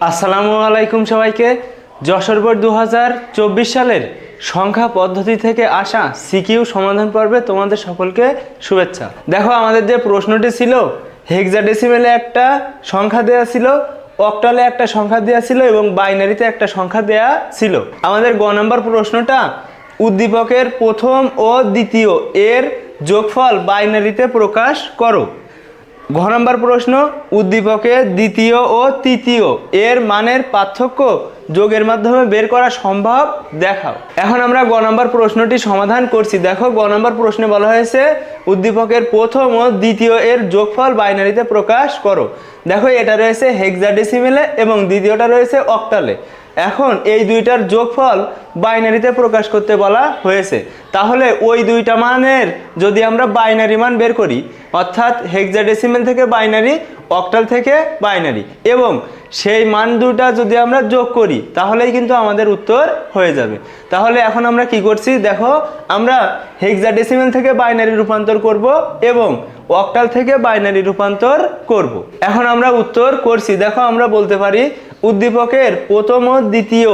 আসসালামু আলাইকুম সবাইকে। যশোর বোর্ড দু হাজার চব্বিশ সালের সংখ্যা পদ্ধতি থেকে আসা সিকিউ সমাধান পর্বে তোমাদের সকলকে শুভেচ্ছা। দেখো, আমাদের যে প্রশ্নটি ছিল হেক্সাডেসিমেলে একটা সংখ্যা দেওয়া ছিল অক্টালে একটা সংখ্যা দেওয়া ছিল এবং বাইনারিতে একটা সংখ্যা দেওয়া ছিল। আমাদের গ নম্বর প্রশ্নটা, উদ্দীপকের প্রথম ও দ্বিতীয় এর যোগফল বাইনারিতে প্রকাশ করো। ঘ নম্বর প্রশ্ন, উদ্দীপকে দ্বিতীয় ও তৃতীয় এর মানের পার্থক্য যোগের মাধ্যমে বের করা সম্ভব? দেখাও। এখন আমরা গ নম্বর প্রশ্নটি সমাধান করছি। দেখো, গ নম্বর প্রশ্নে বলা হয়েছে, উদ্দীপকের প্রথম ও দ্বিতীয় এর যোগফল বাইনারিতে প্রকাশ করো। দেখো, এটা রয়েছে হেক্সাডেসিমেলে এবং দ্বিতীয়টা রয়েছে অক্টালে এখন এই দুইটার যোগফল বাইনারিতে প্রকাশ করতে বলা হয়েছে। তাহলে ওই দুইটা মানের যদি আমরা বাইনারি মান বের করি, অর্থাৎ হেক্সাডেসিমেল থেকে বাইনারি, অক্টাল থেকে বাইনারি, এবং সেই মান দুটা যদি আমরা যোগ করি, তাহলেই কিন্তু আমাদের উত্তর হয়ে যাবে। তাহলে এখন আমরা কি করছি? দেখো, আমরা হেক্সাডেসিমেল থেকে বাইনারি রূপান্তর করব এবং অক্টাল থেকে বাইনারি রূপান্তর করব। এখন আমরা উত্তর করছি। দেখো, আমরা বলতে পারি উদ্দীপকের প্রথম ও দ্বিতীয়,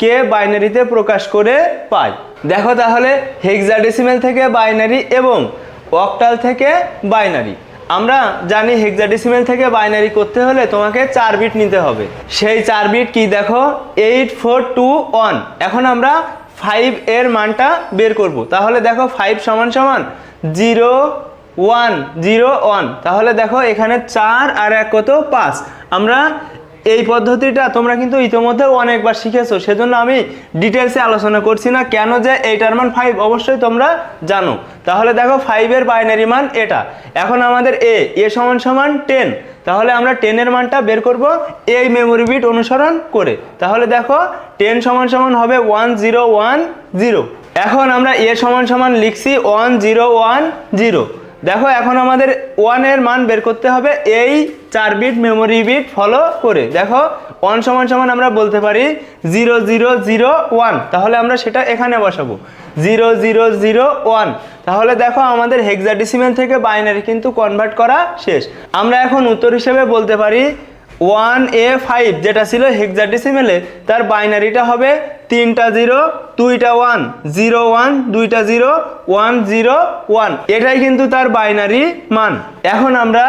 কে বাইনারিতে প্রকাশ করে পাই দেখো তাহলে হেক্সাডেসিমেল থেকে বাইনারি এবং অক্টাল থেকে বাইনারি। আমরা জানি হেক্সাডেসিমেল থেকে বাইনারি করতে হলে তোমাকে চার বিট নিতে হবে। সেই চার বিট কি দেখো? এইট ফোর টু ওয়ান এখন আমরা ফাইভ এর মানটা বের করব। তাহলে দেখো ফাইভ সমান সমান জিরো ওয়ান জিরো ওয়ান তাহলে দেখো এখানে চার আর এক কত? পাঁচ। আমরা এই পদ্ধতিটা তোমরা কিন্তু ইতিমধ্যে অনেকবার শিখেছো, সেজন্য আমি ডিটেলসে আলোচনা করছি না কেন যে এইটার মান ফাইভ অবশ্যই তোমরা জানো। তাহলে দেখো ফাইভের বাইনারি মান এটা। এখন আমাদের এ এ সমান সমান টেন তাহলে আমরা টেনের মানটা বের করব এই মেমোরি বিট অনুসরণ করে। তাহলে দেখো টেন সমান সমান হবে ওয়ান জিরো ওয়ান জিরো এখন আমরা এ সমান সমান লিখছি ওয়ান জিরো ওয়ান জিরো দেখো, এখন আমাদের ওয়ানের মান বের করতে হবে এই চার বিট মেমোরি বিট ফলো করে। দেখো ওয়ান সমান সমান আমরা বলতে পারি জিরো জিরো জিরো ওয়ান তাহলে আমরা সেটা এখানে বসাবো। জিরো জিরো জিরো ওয়ান তাহলে দেখো, আমাদের হেক্সাডেসিমেল থেকে বাইনারি কিন্তু কনভার্ট করা শেষ। আমরা এখন উত্তর হিসেবে বলতে পারি ওয়ান এ ফাইভ যেটা ছিল হেক্সাডেসিমেলে তার বাইনারিটা হবে তিনটা জিরো, দুইটা ওয়ান, জিরো ওয়ান, দুইটা জিরো, ওয়ান জিরো ওয়ান। এটাই কিন্তু তার বাইনারি মান। এখন আমরা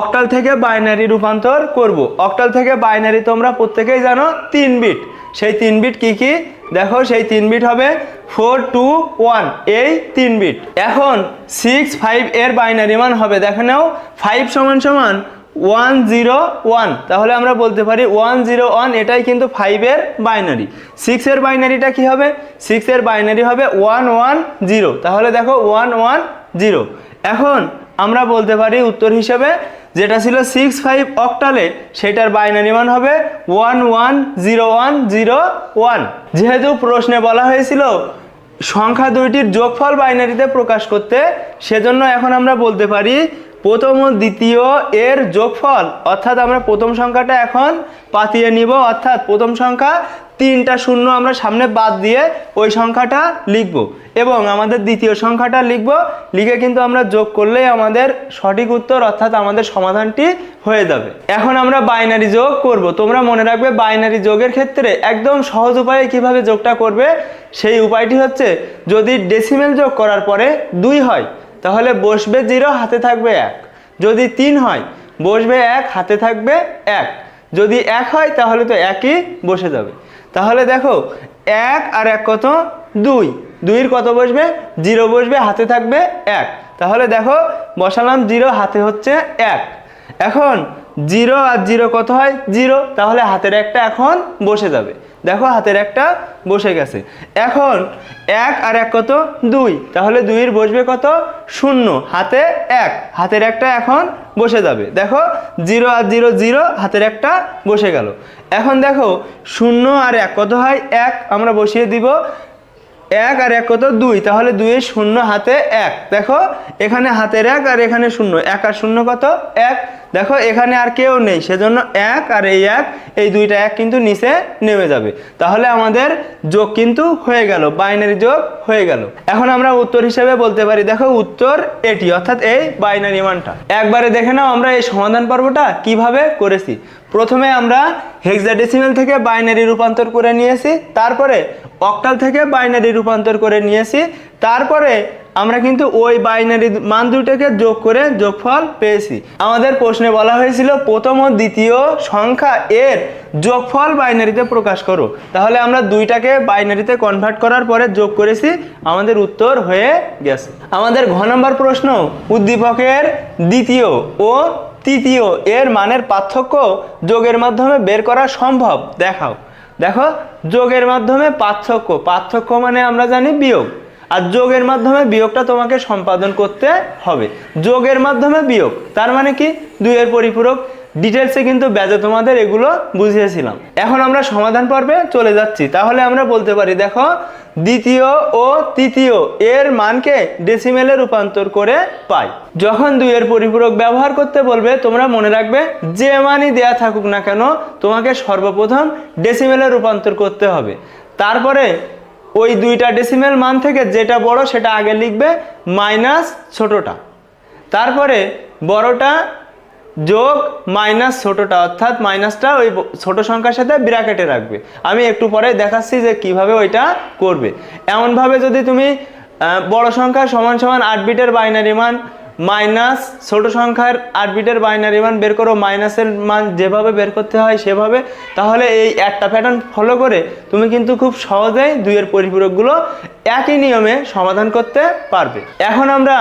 অক্টাল থেকে বাইনারি রূপান্তর করব। অক্টাল থেকে বাইনারি তোমরা প্রত্যেকেই জানো তিন বিট সেই তিন বিট কি কি? দেখো, সেই তিন বিট হবে ফোর টু ওয়ান এই তিন বিট এখন সিক্স ফাইভ এর বাইনারি মান হবে। দেখে নাও ফাইভ সমান সমান ওয়ান জিরো ওয়ান তাহলে আমরা বলতে পারি ওয়ান জিরো ওয়ান এটাই কিন্তু ফাইভের বাইনারি সিক্সের বাইনারিটা কি হবে? সিক্সের বাইনারি হবে ওয়ান ওয়ান জিরো তাহলে দেখো ওয়ান ওয়ান জিরো এখন আমরা বলতে পারি উত্তর হিসেবে যেটা ছিল সিক্স ফাইভ অক্টালে সেটার বাইনারি মান হবে one one zero one zero one যেহেতু প্রশ্নে বলা হয়েছিল সংখ্যা দুইটির যোগফল বাইনারিতে প্রকাশ করতে, সেজন্য এখন আমরা বলতে পারি প্রথম ও দ্বিতীয় এর যোগফল, অর্থাৎ আমরা প্রথম সংখ্যাটা এখন পাতিয়ে নিব, অর্থাৎ প্রথম সংখ্যা তিনটা শূন্য আমরা সামনে বাদ দিয়ে ওই সংখ্যাটা লিখব। এবং আমাদের দ্বিতীয় সংখ্যাটা লিখব, লিখে কিন্তু আমরা যোগ করলেই আমাদের সঠিক উত্তর, অর্থাৎ আমাদের সমাধানটি হয়ে যাবে। এখন আমরা বাইনারি যোগ করব। তোমরা মনে রাখবে বাইনারি যোগের ক্ষেত্রে একদম সহজ উপায়ে কীভাবে যোগটা করবে? সেই উপায়টি হচ্ছে, যদি ডেসিমেল যোগ করার পরে দুই হয় তাহলে বসবে জিরো, হাতে থাকবে এক। যদি তিন হয়, বসবে এক, হাতে থাকবে এক। যদি এক হয়, তাহলে তো একই বসে যাবে। তাহলে দেখো, এক আর এক কত? দুই। দুইয়ের কত বসবে? জিরো বসবে, হাতে থাকবে এক। তাহলে দেখো, বসালাম জিরো, হাতে হচ্ছে এক। এখন জিরো আর জিরো কত হয়? জিরো। তাহলে হাতের একটা এখন বসে যাবে। দেখো হাতের একটা বসে গেছে। এখন এক আর এক কত? দুই। তাহলে দুইয়ের বসবে কত? শূন্য। হাতে এক। হাতের একটা এখন বসে যাবে। দেখো, জিরো আর জিরো জিরো, হাতের একটা বসে গেল। এখন দেখো, শূন্য আর এক কত হয়? এক। আমরা বসিয়ে দিব। এক আর এক কত? দুই। তাহলে দুইয়ের শূন্য, হাতে এক। দেখো, এখানে হাতের এক আর এখানে শূন্য। এক আর শূন্য কত? এক। দেখো, এখানে আর কেউ নেই, সেজন্য এক আর এই এক, এই দুইটা এক কিন্তু নিচে নেমে যাবে। তাহলে আমাদের যোগ কিন্তু হয়ে গেল, বাইনারি যোগ হয়ে গেল। এখন আমরা উত্তর হিসেবে বলতে পারি, দেখো উত্তর এটি, অর্থাৎ এই বাইনারি মানটা। একবারে দেখে নাও আমরা এই সমাধান পর্বটা কীভাবে করেছি। প্রথমে আমরা হেক্সাডেসিমেল থেকে বাইনারি রূপান্তর করে নিয়েছি, তারপরে অক্টাল থেকে বাইনারি রূপান্তর করে নিয়েছি তারপরে আমরা কিন্তু ওই বাইনারি মান দুইটাকে যোগ করে যোগফল পেয়েছি। আমাদের প্রশ্নে বলা হয়েছিল, প্রথম ও দ্বিতীয় সংখ্যা এর যোগফল বাইনারিতে প্রকাশ করো তাহলে আমরা দুইটাকে বাইনারিতে কনভার্ট করার পরে যোগ করেছি, আমাদের উত্তর হয়ে গেছে। আমাদের ঘ নম্বর প্রশ্ন, উদ্দীপকের দ্বিতীয় ও তৃতীয় এর মানের পার্থক্য যোগের মাধ্যমে বের করা সম্ভব? দেখাও। দেখো, যোগের মাধ্যমে পার্থক্য পার্থক্য মানে আমরা জানি বিয়োগ। আর যোগের মাধ্যমে বিয়োগটা তোমাকে সম্পাদন করতে হবে। যোগের মাধ্যমে বিয়োগ, তার মানে কি? দুইয়ের পরিপূরক। ডিটেলসে কিন্তু ব্যাজে তোমাদের এগুলো বুঝিয়েছিলাম। এখন আমরা সমাধান পর্বে চলে যাচ্ছি। তাহলে আমরা বলতে পারি, দেখো, দ্বিতীয় ও তৃতীয় এর মানকে ডেসিমেলে রূপান্তর করে পাই। যখন দুইয়ের পরিপূরক ব্যবহার করতে বলবে, তোমরা মনে রাখবে, যে মানই দেয়া থাকুক না কেন, তোমাকে সর্বপ্রথম ডেসিমেলে রূপান্তর করতে হবে। তারপরে ওই দুইটা ডেসিমেল মান থেকে যেটা বড় সেটা আগে লিখবে মাইনাস ছোটটা। তারপরে বড়টা যোগ মাইনাস ছোটটা, অর্থাৎ মাইনাসটা ওই ছোট সংখ্যার সাথে ব্র্যাকেটে রাখবে। আমি একটু পরে দেখাচ্ছি যে কীভাবে ওইটা করবে। এমনভাবে যদি তুমি বড় সংখ্যা সমান সমান আট বিটের বাইনারি মান মাইনাস ছোট সংখ্যার আট বিটের বাইনারি মান বের করো, মাইনাসের মান যেভাবে বের করতে হয় সেভাবে, তাহলে এই একটা প্যাটার্ন ফলো করে তুমি কিন্তু খুব সহজেই দুইয়ের পরিপূরকগুলো একই নিয়মে সমাধান করতে পারবে এখন আমরা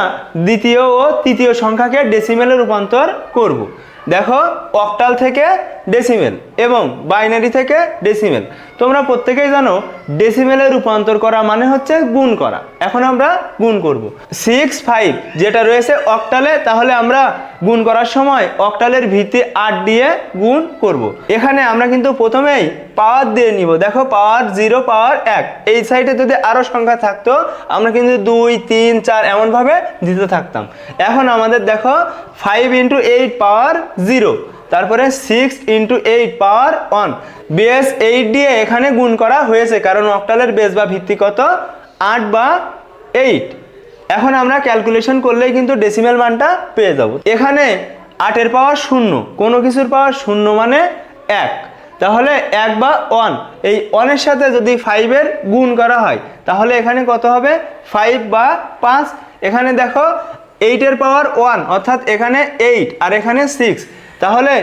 দ্বিতীয় ও তৃতীয় সংখ্যাকে ডেসিমেলে রূপান্তর করব। দেখো অক্টাল থেকে ডেসিমেল এবং বাইনারি থেকে ডেসিমেল তোমরা প্রত্যেকেই জানো ডেসিমেলে রূপান্তর করা মানে হচ্ছে গুণ করা। এখন আমরা গুণ করব। সিক্স ফাইভ যেটা রয়েছে অক্টালে তাহলে আমরা গুণ করার সময় অক্টালের ভিত্তি আট দিয়ে গুণ করব। এখানে আমরা কিন্তু প্রথমেই পাওয়ার দিয়ে নিব। দেখো পাওয়ার জিরো পাওয়ার এক। এই সাইডে যদি আরও সংখ্যা থাকতো, আমরা কিন্তু দুই, তিন, চার এমনভাবে দিতে থাকতাম। এখন আমাদের দেখো five into eight power zero. তারপরে six into eight power one base eight দিয়ে এখানে গুণ করা হয়েছে, কারণ অক্টালের বেস বা ভিত্তি কত? আট বা এইট এখন আমরা ক্যালকুলেশন করলেই কিন্তু ডেসিমেল মানটা পেয়ে যাব। এখানে আটের পাওয়ার শূন্য। কোনো কিছুর পাওয়ার শূন্য মানে এক। তাহলে এক বা ওয়ান এই ওয়ানের সাথে যদি ফাইভের গুণ করা হয়, তাহলে এখানে কত হবে? ফাইভ বা পাঁচ। এখানে দেখো এইটের পাওয়ার ওয়ান অর্থাৎ এখানে এইট আর এখানে সিক্স তাহলে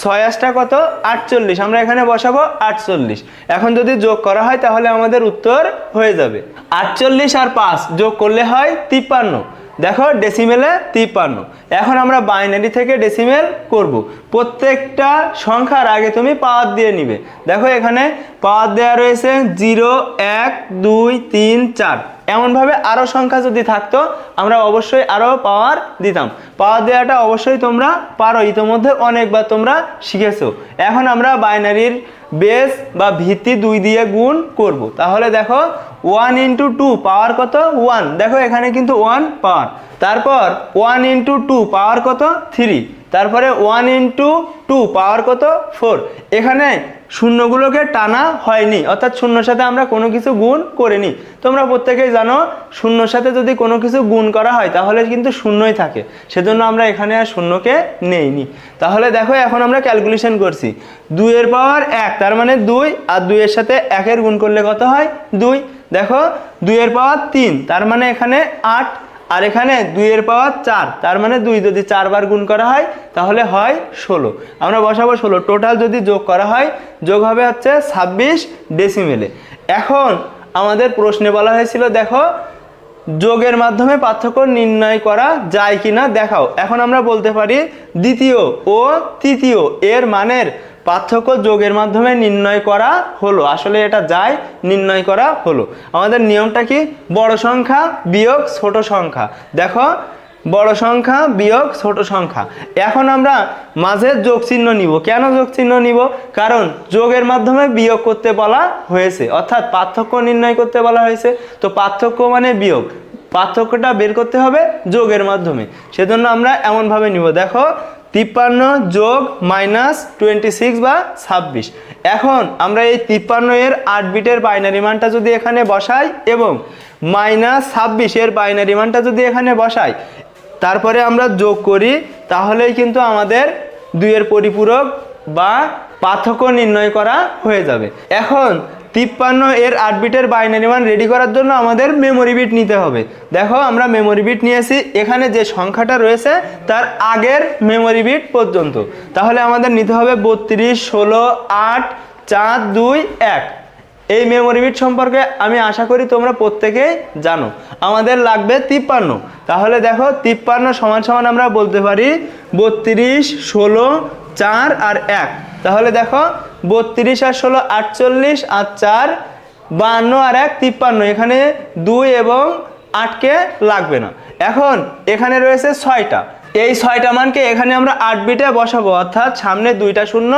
ছয়াশটা কত? আটচল্লিশ। আমরা এখানে বসাবো আটচল্লিশ। এখন যদি যোগ করা হয়, তাহলে আমাদের উত্তর হয়ে যাবে। আটচল্লিশ আর পাঁচ যোগ করলে হয় তিপ্পান্ন। দেখো ডেসিমেলে তিপ্পান্ন। এখন আমরা বাইনারি থেকে ডেসিমেল করব। প্রত্যেকটা সংখ্যার আগে তুমি পাওয়ার দিয়ে নিবে। দেখো এখানে পাওয়ার দেওয়া রয়েছে জিরো, এক, দুই, তিন, চার। এমনভাবে আরও সংখ্যা যদি থাকতো, আমরা অবশ্যই আরও পাওয়ার দিতাম। পাওয়ার দেওয়াটা অবশ্যই তোমরা পারো। ইতোমধ্যে অনেকবার তোমরা শিখেছো। এখন আমরা বাইনারির বেস বা ভিত্তি দুই দিয়ে গুণ করব। তাহলে দেখো ওয়ান ইন্টু টু পাওয়ার কত? ওয়ান দেখো, এখানে কিন্তু ওয়ান পাওয়ার তারপর ওয়ান ইন্টু টু পাওয়ার কত? থ্রি তারপরে ওয়ান ইন্টু টু পাওয়ার কত? ফোর এখানে শূন্যগুলোকে টানা হয়নি, অর্থাৎ শূন্যর সাথে আমরা কোনো কিছু গুণ করিনি। তোমরা প্রত্যেকেই জানো, শূন্যর সাথে যদি কোনো কিছু গুণ করা হয়, তাহলে কিন্তু শূন্যই থাকে। সেজন্য আমরা এখানে আর শূন্যকে নেইনি। তাহলে দেখো, এখন আমরা ক্যালকুলেশন করছি। দুইয়ের পাওয়ার এক, তার মানে দুই, আর দুইয়ের সাথে একের গুণ করলে কত হয়? দুই। দেখো, দুইয়ের পাওয়ার তিন, তার মানে এখানে আট আর এখানে দুইয়ের পাওয়ার চার, তার মানে দুই যদি চারবার গুণ করা হয়, তাহলে হয় ষোলো। আমরা বসাবো ষোলো। টোটাল যদি যোগ করা হয়, যোগ হবে হচ্ছে ছাব্বিশ ডেসিমেলে এখন আমাদের প্রশ্নে বলা হয়েছিল, দেখো, যোগের মাধ্যমে পার্থক্য নির্ণয় করা যায় কিনা দেখাও। এখন আমরা বলতে পারি দ্বিতীয় ও তৃতীয় এর মানের পার্থক্য যোগের মাধ্যমে নির্ণয় করা হলো। আসলে এটা যায়, নির্ণয় করা হলো। আমাদের নিয়মটা কি? বড় সংখ্যা বিয়োগ ছোট সংখ্যা। দেখো, বড় সংখ্যা বিয়োগ ছোট সংখ্যা। এখন আমরা মাঝে যোগ চিহ্ন নিব। কেন যোগ চিহ্ন নিব? কারণ যোগের মাধ্যমে বিয়োগ করতে বলা হয়েছে। অর্থাৎ পার্থক্য নির্ণয় করতে বলা হয়েছে। তো পার্থক্য মানে বিয়োগ। পার্থক্যটা বের করতে হবে যোগের মাধ্যমে। সেজন্য আমরা এমনভাবে নিব। দেখো তিপ্পান্ন যোগ মাইনাস টোয়েন্টি সিক্স বা ছাব্বিশ। এখন আমরা এই তিপ্পান্ন এর আট বিটের বাইনারি যদি এখানে বসাই এবং মাইনাস ছাব্বিশের বাইনারি মানটা যদি এখানে বসাই, তারপরে আমরা যোগ করি, তাহলেই কিন্তু আমাদের দুইয়ের পরিপূরক বা পার্থক্য নির্ণয় করা হয়ে যাবে। এখন তিপ্পান্ন এর আট বিটের বাইনারি মান রেডি করার জন্য আমাদের মেমোরি বিট নিতে হবে। দেখো, আমরা মেমোরি বিট নিয়েছি। এখানে যে সংখ্যাটা রয়েছে, তার আগের মেমোরি বিট পর্যন্ত। তাহলে আমাদের নিতে হবে বত্রিশ, ষোলো, আট, চার, দুই, এক। এই মেমোরি বিট সম্পর্কে আমি আশা করি তোমরা প্রত্যেকেই জানো। আমাদের লাগবে তিপ্পান্ন। তাহলে দেখো, তিপ্পান্ন সমান সমান আমরা বলতে পারি বত্রিশ, ষোলো, চার আর এক। তাহলে দেখো বত্রিশ আর ষোলো আটচল্লিশ আর চার বান্ন আর এক, তিপ্পান্ন। এখানে দুই এবং আটকে লাগবে না। এখন এখানে রয়েছে ছয়টা। এই ছয়টা মানকে এখানে আমরা আট বিটে বসাবো, অর্থাৎ সামনে দুইটা শূন্য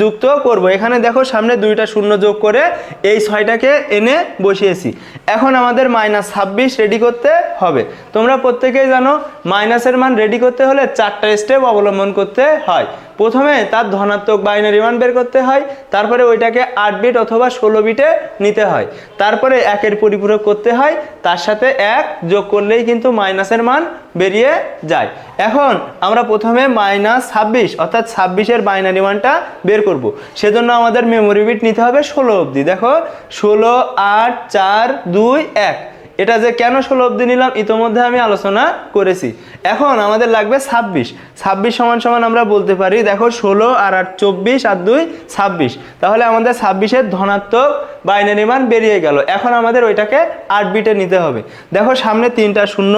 যুক্ত করব। এখানে দেখো সামনে দুইটা শূন্য যোগ করে এই ছয়টাকে এনে বসিয়েছি। এখন আমাদের মাইনাস ছাব্বিশ রেডি করতে হবে। তোমরা প্রত্যেকেই জানো, মাইনাসের মান রেডি করতে হলে চারটা স্টেপ অবলম্বন করতে হয়। প্রথমে তার ধনাত্মক বাইনারি মান বের করতে হয়, তারপরে ওইটাকে আট বিট অথবা ষোলো বিটে নিতে হয়। তারপরে একের পরিপূরক করতে হয়, তার সাথে এক যোগ করলেই কিন্তু মাইনাসের মান বেরিয়ে যায়। এখন আমরা প্রথমে মাইনাস ছাব্বিশ, অর্থাৎ ছাব্বিশের বাইনারি মানটা বের করব। সেজন্য আমাদের মেমোরি বিট নিতে হবে ষোলো অবধি। দেখো, ষোলো, আট, চার, দুই, এক। এটা যে কেন ষোলো অবধি নিলাম, ইতোমধ্যে আমি আলোচনা করেছি। এখন আমাদের লাগবে ছাব্বিশ। ছাব্বিশ সমান সমান আমরা বলতে পারি, দেখো ষোলো আর আট চব্বিশ আর দুই ছাব্বিশ। তাহলে আমাদের ছাব্বিশের ধনাত্মক বাইনারি মান বেরিয়ে গেল। এখন আমাদের ওইটাকে আট বিটে নিতে হবে। দেখো সামনে তিনটা শূন্য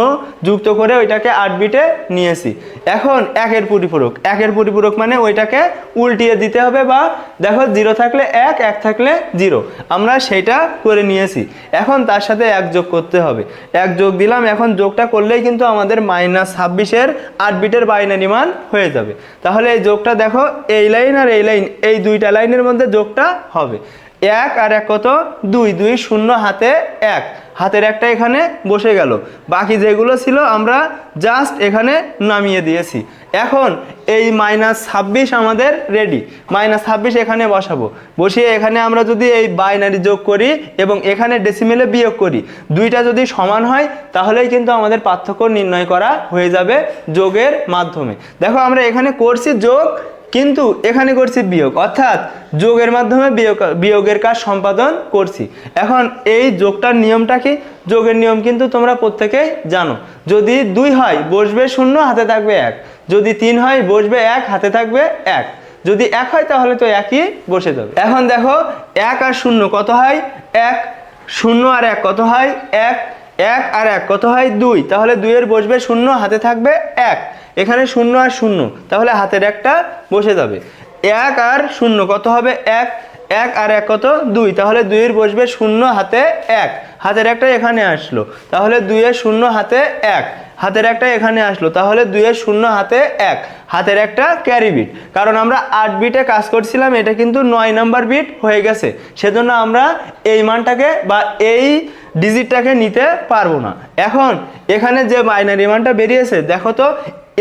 যুক্ত করে ওইটাকে আট বিটে নিয়েছি। এখন একের পরিপূরক। একের পরিপূরক মানে ওইটাকে উল্টিয়ে দিতে হবে বা দেখো জিরো থাকলে এক এক থাকলে জিরো। আমরা সেটা করে নিয়েছি। এখন তার সাথে এক যোগ করতে হবে। এক যোগ দিলাম, এখন যোগটা করলেই কিন্তু আমাদের মাইনাস ছাব্বিশের আট বিটের বাইনারি মান হয়ে যাবে। তাহলে এই যোগটা দেখো, এই লাইন আর এই লাইন এই দুইটা লাইনের মধ্যে যোগটা হবে। এক আর এক কত? দুই দুই শূন্য, হাতে এক। হাতের একটা এখানে বসে গেল। বাকি যেগুলো ছিল আমরা জাস্ট এখানে নামিয়ে দিয়েছি। এখন এই মাইনাস ছাব্বিশ আমাদের রেডি মাইনাস ছাব্বিশ এখানে বসাবো। বসিয়ে এখানে আমরা যদি এই বাইনারি যোগ করি এবং এখানে ডেসিমেলে বিয়োগ করি, দুইটা যদি সমান হয়, তাহলেই কিন্তু আমাদের পার্থক্য নির্ণয় করা হয়ে যাবে যোগের মাধ্যমে। দেখো আমরা এখানে করছি যোগ কিন্তু এখানে করছি বিয়োগ। অর্থাৎ যোগের মাধ্যমে বিয়োগ বিয়োগের কাজ সম্পাদন করছি। এখন এই যোগটার নিয়মটা কি? যোগের নিয়ম কিন্তু তোমরা প্রত্যেকেই জানো। যদি দুই হয়, বসবে শূন্য, হাতে থাকবে এক। যদি তিন হয়, বসবে এক, হাতে থাকবে এক। যদি এক হয়, তাহলে তো একই বসে যাবে। এখন দেখো, এক আর শূন্য কত হয়? এক। শূন্য আর এক কত হয়? এক। এক আর এক, কত হয় দুই? তাহলে দুইয়ের বসবে শূন্য, হাতে থাকবে এক। এখানে শূন্য আর শূন্য, তাহলে হাতের একটা বসে যাবে। এক আর শূন্য, কত হবে? এক। এক আর এক কত? দুই। তাহলে দুইয়ের বসবে শূন্য, হাতে এক। হাতের একটা এখানে আসলো। তাহলে দুইয়ের শূন্য, হাতে এক। হাতের একটা এখানে আসলো। তাহলে দুইয়ের শূন্য, হাতে এক। হাতের একটা ক্যারি বিট কারণ আমরা আট বিটে কাজ করছিলাম, এটা কিন্তু নয় নাম্বার বিট হয়ে গেছে। সেজন্য আমরা এই মানটাকে বা এই ডিজিটটাকে নিতে পারব না। এখন, এখানে যে বাইনারি মানটা বেরিয়েছে, দেখো তো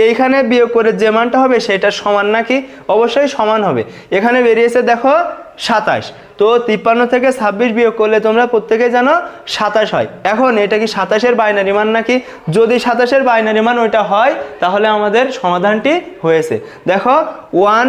এইখানে বিয়োগ করে যে মানটা হবে সেটা সমান নাকি? অবশ্যই সমান হবে। এখানে বেরিয়েছে দেখো সাতাশ। তো তিপ্পান্ন থেকে ছাব্বিশ বিয়োগ করলে তোমরা প্রত্যেকে জানো সাতাশ হয়। এখন এটা কি সাতাশের বাইনারি মান নাকি? যদি সাতাশের বাইনারি মান ওইটা হয়, তাহলে আমাদের সমাধানটি হয়েছে। দেখো one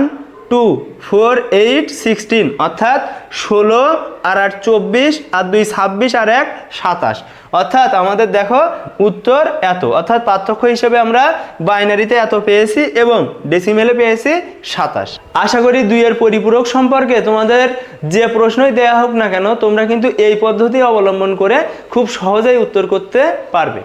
two four eight sixteen অর্থাৎ ষোলো আর আট চব্বিশ আর দুই ছাব্বিশ আর এক সাতাশ। অর্থাৎ আমাদের দেখো উত্তর এত। অর্থাৎ পার্থক্য হিসেবে আমরা বাইনারিতে এত পেয়েছি এবং ডেসিমেলে পেয়েছি সাতাশ। আশা করি দুইয়ের পরিপূরক সম্পর্কে তোমাদের যে প্রশ্নই দেয়া হোক না কেন, তোমরা কিন্তু এই পদ্ধতি অবলম্বন করে খুব সহজেই উত্তর করতে পারবে।